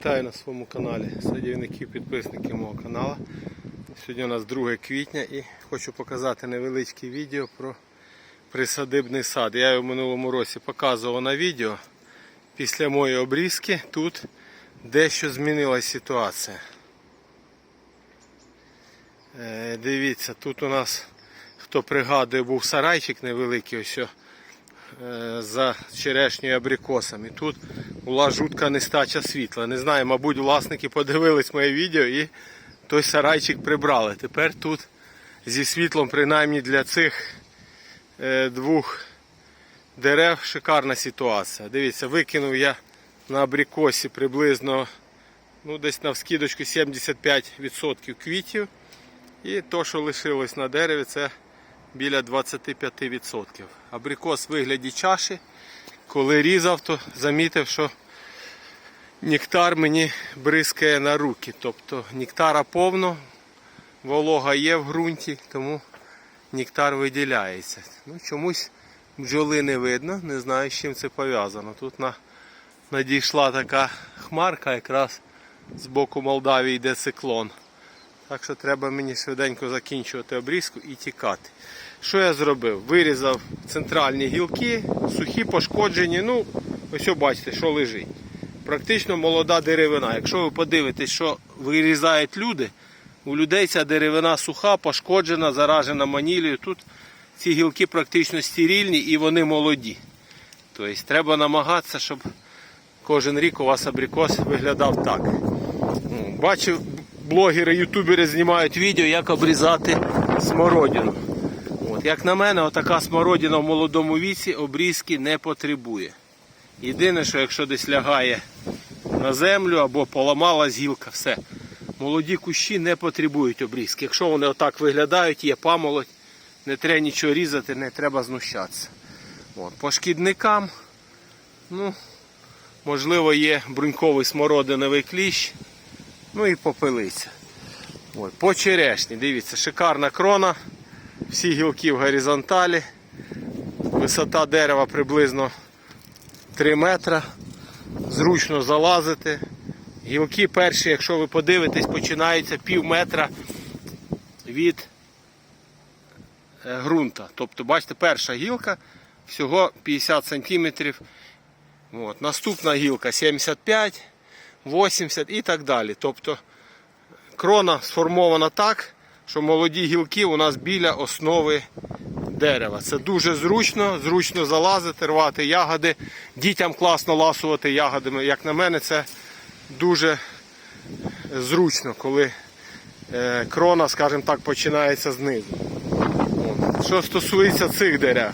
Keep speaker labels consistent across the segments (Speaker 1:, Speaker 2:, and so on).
Speaker 1: Вітаю на своєму каналі садівників, підписників мого каналу. Сьогодні у нас 2 квітня і хочу показати невеличке відео про присадибний сад. Я його в минулому році показував на відео. Після моєї обрізки тут дещо змінилася ситуація. Е, Дивіться, тут у нас, хто пригадує, був сарайчик невеликий, ось за черешньою абрикосом. І тут була жутка нестача світла. Не знаю, мабуть, власники подивились моє відео і той сарайчик прибрали. Тепер тут зі світлом, принаймні для цих е, двох дерев, шикарна ситуація. Дивіться, викинув я на абрикосі приблизно ну, десь на вскидочку 75% квітів. І то, що лишилось на дереві, це біля 25%. Абрикос в вигляді чаші. Коли різав, то замітив, що нектар мені бризкає на руки. Тобто нектара повно, волога є в ґрунті, тому нектар виділяється. Ну, чомусь бджоли не видно, не знаю, з чим це пов'язано. Тут на, надійшла така хмарка, якраз з боку Молдавії йде циклон. Так що треба мені швиденько закінчувати обрізку і тікати. Що я зробив? Вирізав центральні гілки, сухі, пошкоджені. Ну, ось бачите, що лежить. Практично молода деревина. Якщо ви подивитесь, що вирізають люди, у людей ця деревина суха, пошкоджена, заражена манілею. Тут ці гілки практично стерильні і вони молоді. Тобто треба намагатися, щоб кожен рік у вас абрикос виглядав так. Ну, Бачив, блогери, ютубери знімають відео, як обрізати смородину. От, як на мене, отака смородина в молодому віці обрізки не потребує. Єдине, що якщо десь лягає на землю або поламалась гілка, все. Молоді кущі не потребують обрізки. Якщо вони отак виглядають, є памолодь, не треба нічого різати, не треба знущатися. От, по шкідникам, ну, можливо, є бруньковий смородиновий кліщ, ну і попелиця. От, по черешні, дивіться, шикарна крона, всі гілки в горизонталі, висота дерева приблизно 3 метра, зручно залазити. Гілки перші, якщо ви подивитесь, починаються пів метра від е, ґрунта. Тобто, бачите, перша гілка всього 50 сантиметрів. От. Наступна гілка 75, 80 і так далі. Тобто крона сформована так, що молоді гілки у нас біля основи дерева. Це дуже зручно, зручно залазити, рвати ягоди. Дітям класно ласувати ягодами. Як на мене, це дуже зручно, коли е, крона, скажімо так, починається знизу. Що стосується цих дерев,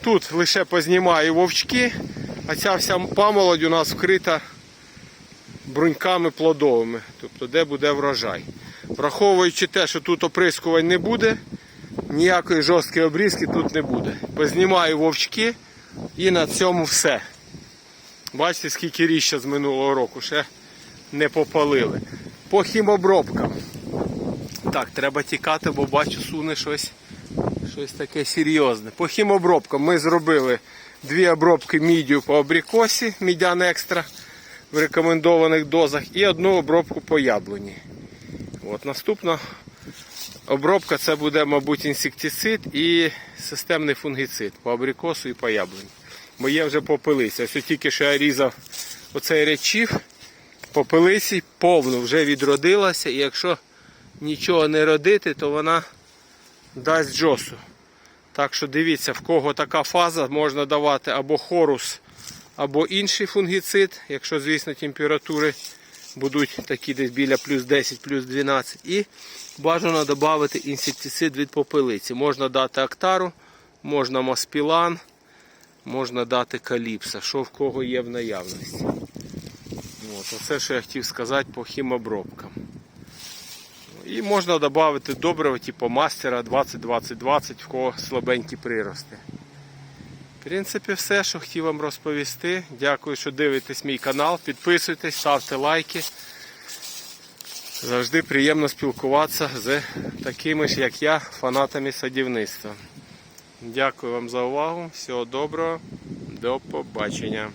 Speaker 1: тут лише познімаю вовчки, а ця вся памолодь у нас вкрита бруньками плодовими, тобто де буде врожай. Враховуючи те, що тут оприскувань не буде, ніякої жорсткої обрізки тут не буде. Познімаю вовчки і на цьому все. Бачите, скільки ріща з минулого року ще не попалили. По хімобробкам. Так, треба тікати, бо бачу, суне щось, щось таке серйозне. По хімобробкам ми зробили дві обробки мідію по абрикосі, мідян екстра в рекомендованих дозах, і одну обробку по яблуні. От, наступна обробка це буде, мабуть, інсектицид і системний фунгіцид по абрикосу і по яблуні. Моє вже попелиця. Ось тільки що я різав оцей речів, попелиці повно вже відродилася, і якщо нічого не родити, то вона дасть джосу. Так що дивіться, в кого така фаза, можна давати або хорус, або інший фунгіцид, якщо, звісно, температури будуть такі десь біля плюс 10, плюс 12. І бажано додати інсектицид від попелиці. Можна дати актару, можна маспілан, можна дати каліпса, що в кого є в наявності. От, оце, що я хотів сказати по хімобробкам. І можна додати добрива, типу мастера 20-20-20, в кого слабенькі прирости. В принципі, все, що хотів вам розповісти. Дякую, що дивитесь мій канал. Підписуйтесь, ставте лайки. Завжди приємно спілкуватися з такими ж, як я, фанатами садівництва. Дякую вам за увагу. Всього доброго. До побачення.